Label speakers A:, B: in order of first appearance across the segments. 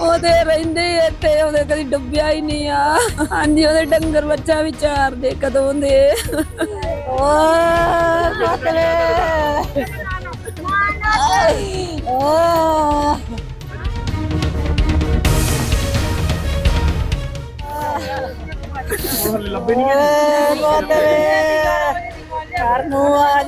A: ਉਹਦੇ ਰਹਿੰਦੇ ਇੱਥੇ, ਉਹਦੇ ਕਦੀ ਡੁੱਬਿਆ ਹੀ ਨਹੀਂ ਆ। ਹਾਂਜੀ, ਉਹਦੇ ਡੰਗਰ ਬੱਚਾ ਵੀ ਚਾਰਦੇ ਕਦੋਂ ਦੇ। ਓ ਕਾਤਲੇ ਓ
B: ਲੱਭੇ ਨਹੀਂ
A: ਕਾਤਲੇ ਘਰ ਨੂੰ ਆ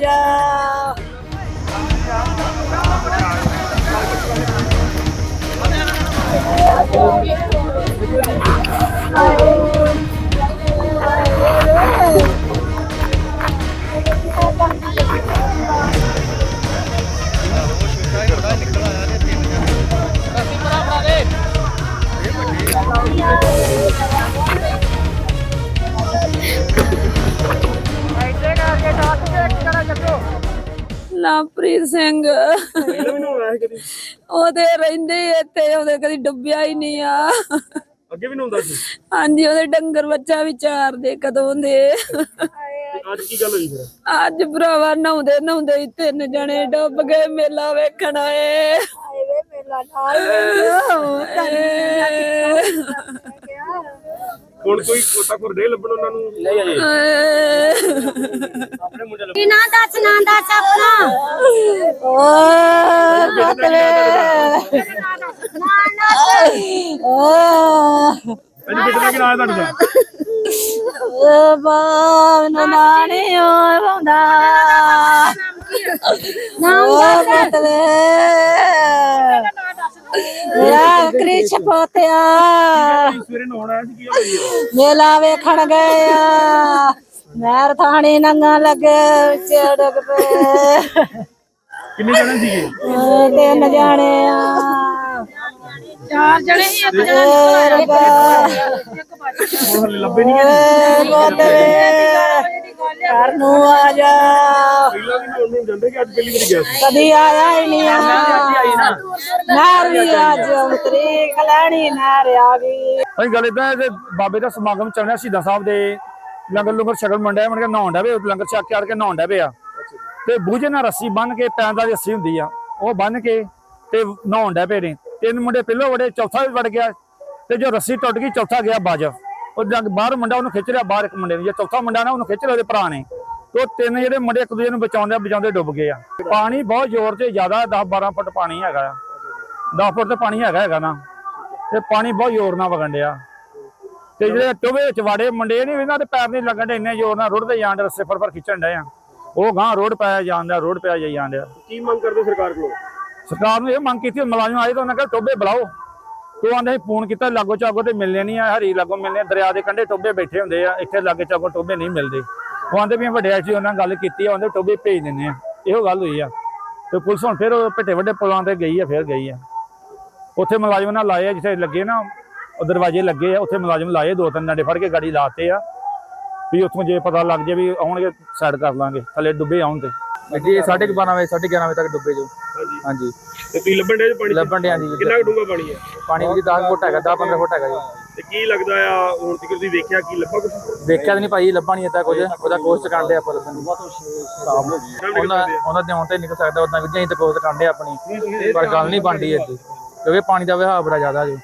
A: ਲਵਪ੍ਰੀਤ ਸਿੰਘ।
B: ਕਦੀ?
A: ਉਹਦੇ ਰਹਿੰਦੇ ਇੱਥੇ ਉਹਦੇ ਕਦੀ ਡੁੱਬਿਆ ਹੀ ਨਹੀਂ ਆ।
B: ਅੱਗੇ ਵੀ ਨਹੀਂ ਹੁੰਦਾ ਸੀ?
A: ਹਾਂਜੀ ਉਹਦੇ ਡੰਗਰ ਬੱਚਾ ਵੀ ਚਾਰਦੇ ਕਦੋਂ ਦੇ।
B: ਤੇ ਅੱਜ ਕੀ ਗੱਲ ਹੋਈ ਫਿਰ?
A: ਅੱਜ ਭਰਾਵਾ ਨਹਾਉਂਦੇ ਨਹਾਉਂਦੇ ਹੀ ਤਿੰਨ ਜਣੇ ਡੁੱਬ ਗਏ ਮੇਲਾ ਵੇਖਣ ਆਏ।
B: ਹੁਣ ਕੋਈ ਕੋਤਾ ਖੁਰ ਦੇ ਲੱਭਣ ਉਹਨਾਂ ਨੂੰ? ਨਹੀਂ ਅਜੇ। ਆਪਣੇ ਮੁੰਡੇ ਲੱਭੇ
C: ਨਾ ਦੱਸ ਨਾ ਦੱਸ ਆਪਣਾ।
A: ਓ ਕਾਤਲੇ ਓ
B: ਅੱਜ ਬੇਟੇ ਦਾ ਕੀ ਨਾਮ ਹੈ? ਤੁਹਾਡਾ
A: ਓ ਬਾਵਨ ਨਾਣੇ ਓ ਕਾਤਲੇ ਮੇਰਾ ਕ੍ਰਿਸ਼ ਪੋਤਿਆ।
B: ਸਵੇਰੇ ਨਹਾਉਣ ਆਇਆ ਸੀ ਕੀ ਗੱਲ ਹੋਈ ਹੈ?
A: ਮੇਲਾ ਵੇਖਣ ਗਏ ਆ। ਨਹਿਰ ਥਾਣੀ ਨੰਗਾ ਲੱਗੇ ਡੁੱਬ ਪਏ।
B: ਕਿੰਨੇ ਜਣੇ ਸੀਗੇ?
A: ਓਏ ਤਿੰਨ ਜਾਣੇ ਆ। ਚਾਰ ਜਣੇ ਹੀ ਇੱਕ ਜਣਾ
B: ਹੁਣ ਹਲੇ ਲੱਭੇ ਨਹੀਂ
A: ਓਏ ਗੋਤਵੇ ਘਰ ਨੂੰ ਆ ਜਾ।
B: ਪਹਿਲਾਂ ਵੀ ਨਹਾਉਣ ਨੂੰ ਜਾਂਦੇ ਕਿ ਅੱਜ ਪਹਿਲੀ ਵਾਰੀ ਗਿਆ ਸੀ।
A: ਕਦੀ ਆਇਆ ਹੀ ਨਹੀਂ ਆ। ਨਹਿਰ ਵੀ ਅੱਜ ਉਤਰੀ ਕਲੈਣੀ ਨਹਿਰ ਆ ਗਈ
D: ਅਸੀਂ ਗੱਲ ਇਦਾਂ ਕਿ ਬਾਬੇ ਦਾ ਸਮਾਗਮ ਚੱਲਣਾ ਸ਼ਹੀਦਾਂ ਸਾਹਿਬ ਦੇ ਲੰਗਰ ਲੰਗਰ ਛਕਣ ਮੰਡਿਆ ਮਨ ਕੇ ਨਹਾਉਣ ਡਿਆ ਵੇ ਲੰਗਰ ਛਕ ਕੇ ਆੜ ਕੇ ਨਹਾਉਣ ਡਿਆ ਵੇ ਆ। ਤੇ ਬੂਝੇ ਨਾਲ ਰੱਸੀ ਬੰਨ ਕੇ ਪੈਰਾਂ ਦਾ ਰੱਸੀ ਹੁੰਦੀ ਆ। ਉਹ ਬੰਨ ਕੇ ਤੇ ਨਹਾਉਣ ਡਿਆ ਪਏ ਨੇ। ਤਿੰਨ ਮੁੰਡੇ ਪਹਿਲੋਂ ਵੜੇ ਚੌਥਾ ਵੀ ਵੜ ਗਿਆ। ਤੇ ਜੋ ਰੱਸੀ ਟੁੱਟ ਗਈ ਚੌਥਾ ਗਿਆ ਬਾਜ। ਉਹ ਜਦ ਬਾਹਰ ਮੁੰਡਾ ਉਹਨੂੰ ਖਿੱਚ ਰਿਹਾ ਬਾਹਰ ਇੱਕ ਮੁੰਡੇ ਨੂੰ। ਜੇ ਚੌਥਾ ਮੁੰਡਾ ਨਾ ਉਹਨੂੰ ਖਿੱਚ ਰਿਹਾ ਉਹਦੇ ਭਰਾ ਨੇ ਤੇ ਉਹ ਤਿੰਨ ਜਿਹੜੇ ਮੁੰਡੇ ਇੱਕ ਦੂਜੇ ਨੂੰ ਬਚਾਉਂਦੇ ਬਚਾਉਂਦੇ ਡੁੱਬ ਗਏ ਆ। ਪਾਣੀ ਬਹੁਤ ਜ਼ੋਰ ਤੇ ਜ਼ਿਆਦਾ 10 12 ਫੁੱਟ ਪਾਣੀ ਹੈਗਾ ਆ। 10 ਫੁੱਟ ਤੇ ਪਾਣੀ ਹੈਗਾ ਹੈਗਾ ਨਾ। ਤੇ ਪਾਣੀ ਬਹੁਤ ਜ਼ੋਰ ਨਾਲ ਵਗਣ ਡਿਆ। ਤੇ ਜਿਹੜੇ ਟੋਵੇ ਵਿੱਚ ਵਾੜੇ ਮੁੰਡੇ ਨਹੀਂ ਇਹਨਾਂ ਦੇ ਪੈਰ ਨਹੀਂ ਲੱਗਣ ਦੇ ਇੰਨੇ ਜ਼ੋਰ ਨਾਲ ਰੁੜਦੇ ਜਾਣ ਰਸੇ ਫਰ ਫਰ ਖਿੱਚਣ ਡਏ ਆ। ਉਹ ਗਾਂ ਰੋਡ ਪਾਇਆ ਜਾਂਦਾ ਰੋਡ ਪਿਆ ਜਾਈ ਜਾਂਦੇ
B: ਕੀ ਮੰਗ ਕਰਦੇ ਸਰਕਾਰ ਕੋਲੋਂ?
D: ਸਰਕਾਰ ਨੂੰ ਇਹ ਮੰਗ ਕੀਤੀ ਮੁਲਾਜ਼ਮ ਆਏ ਤਾਂ ਉਹਨਾਂ ਕਹਿੰਦਾ ਟੋਬੇ ਬੁਲਾਓ। ਤੂੰ ਆਂਦੇ ਫੋਨ ਕੀਤਾ, ਲਾਗੋ ਚਾਗੋ ਤੇ ਮਿਲਨੇ ਨਹੀਂ ਆ, ਹਰੀ ਲਾਗੋ ਮਿਲਨੇ ਦਰਿਆ ਦੇ ਕੰਢੇ ਟੋਬੇ ਬੈਠੇ ਹੁੰਦੇ ਆ, ਇੱਥੇ ਲਾਗੇ ਚਾਗੋ ਟੋਬੇ ਨਹੀਂ ਮਿਲਦੇ। ਉਹ ਆਂਦੇ ਵੀ ਵੱਡੇ ਸੀ ਉਹਨਾਂ ਨਾਲ ਗੱਲ ਕੀਤੀ ਆ, ਉਹਦੇ ਟੋਬੇ ਭੇਜ ਦਿੰਦੇ ਆ, ਇਹੋ ਗੱਲ ਹੋਈ ਆ। ਤੇ ਪੁਲਿਸ ਹੁਣ ਫਿਰ ਭੱਟੇ ਵੱਡੇ ਪੁਲਾਂ ਤੇ ਗਈ ਆ, ਫਿਰ ਗਈ ਆ। ਉੱਥੇ ਮੁਲਾਜ਼ਮ ਨਾਲ ਲਾਏ ਆ, ਜਿੱਥੇ ਲੱਗੇ ਨਾ, ਉਹ ਦਰਵਾਜ਼ੇ ਲੱਗੇ ਆ, ਉੱਥੇ ਮੁਲਾਜ਼ਮ ਲਾਏ, ਦੋ ਤਿੰਨ ਡੰਡੇ ਫੜ ਕੇ ਗਾੜੀ ਲਾਤੇ ਆ, ਵੀ ਉੱਥੋਂ ਜੇ ਪਤਾ ਲੱਗ ਜੇ ਵੀ ਆਉਣਗੇ ਸਾਈਡ ਕਰ ਲਾਂਗੇ, ਥੱਲੇ ਡੁੱਬੇ ਆਉਣ ਤੇ।
E: ਗੱਡੀ 12:30 ਵਜੇ 11:30 ਵਜੇ ਤੱਕ ਡੁੱਬੇ ਜੋ। ਹਾਂਜੀ।
B: ਤੇ ਤੁਸੀਂ ਲੱਭਣ ਦੇ ਪਾਣੀ? 'ਚ?
E: ਲੱਭਣ ਡਿਆ ਜੀ।
B: ਕਿੰਨਾ ਕੁ ਡੂੰਘਾ ਪਾਣੀ ਹੈ?
E: ਪਾਣੀ ਵਿੱਚ 10 ਫੁੱਟ ਹੈਗਾ 10 15 ਫੁੱਟ ਹੈਗਾ ਜੀ।
B: ਤੇ ਕੀ ਲੱਗਦਾ ਆ ਹੁਣ ਤੱਕ ਤੁਸੀਂ ਵੇਖਿਆ ਕੀ ਲੱਭਾ ਕੁਝ
E: ਦੇਖਿਆ ਤਾਂ ਨਹੀਂ ਭਾਈ ਲੱਭਾ ਨਹੀਂ ਇੱਦਾਂ ਕੁਝ ਉਹਦਾ ਕੋਸ਼ਟ ਕਰਦੇ ਆਪਾਂ ਲੱਭਣ ਦੀ। ਉਹਨਾਂ ਉਹਨਾਂ ਦੇ ਆਉਣ ਤੇ ਨਿਕਲ ਸਕਦਾ ਉਦਾਂ ਵੀ ਅਸੀਂ ਤਾਂ ਕੋਸ਼ਟ ਕਰਦੇ ਆਪਣੀ। ਪਰ ਗੱਲ ਨਹੀਂ ਬਣਦੀ ਇੱਥੇ ਕਿਉਂਕਿ ਪਾਣੀ ਦਾ ਵਹਾਅ ਬੜਾ ਜ਼ਿਆਦਾ ਜੋ।